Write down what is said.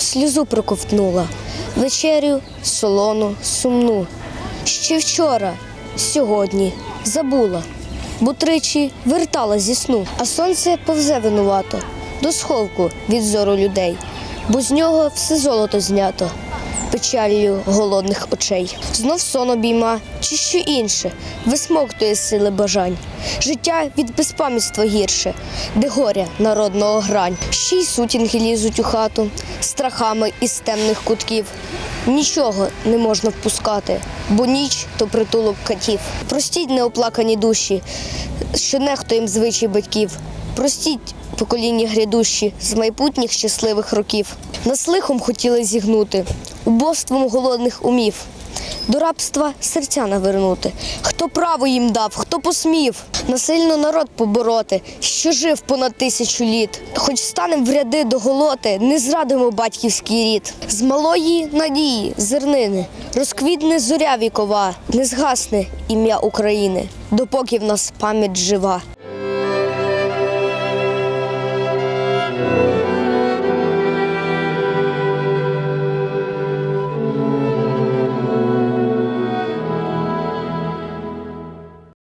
сльозу проковтнула, вечерю солону, сумну. Ще вчора, сьогодні забула, бо тричі вертала зі сну, а сонце повзе винувато. До сховку від зору людей, бо з нього все золото знято печаллю голодних очей. Знов сон обійма, чи що інше, висмоктує сили бажань. Життя від безпам'ятства гірше, де горя народного грань. Ще й сутінки лізуть у хату, страхами із темних кутків. Нічого не можна впускати, бо ніч то притулок катів. Простіть неоплакані душі, що нехтуєм звичай батьків. Простіть покоління грядущі з майбутніх щасливих років. Нас лихом хотіли зігнути, убоством голодних умів. До рабства серця навернути. Хто право їм дав, хто посмів насильно народ побороти, що жив понад тисячу літ. Хоч станем в ряди до голоти, не зрадимо батьківський рід. З малої надії, зернини, розквітне зоря вікова, не згасне ім'я України, допоки в нас пам'ять жива.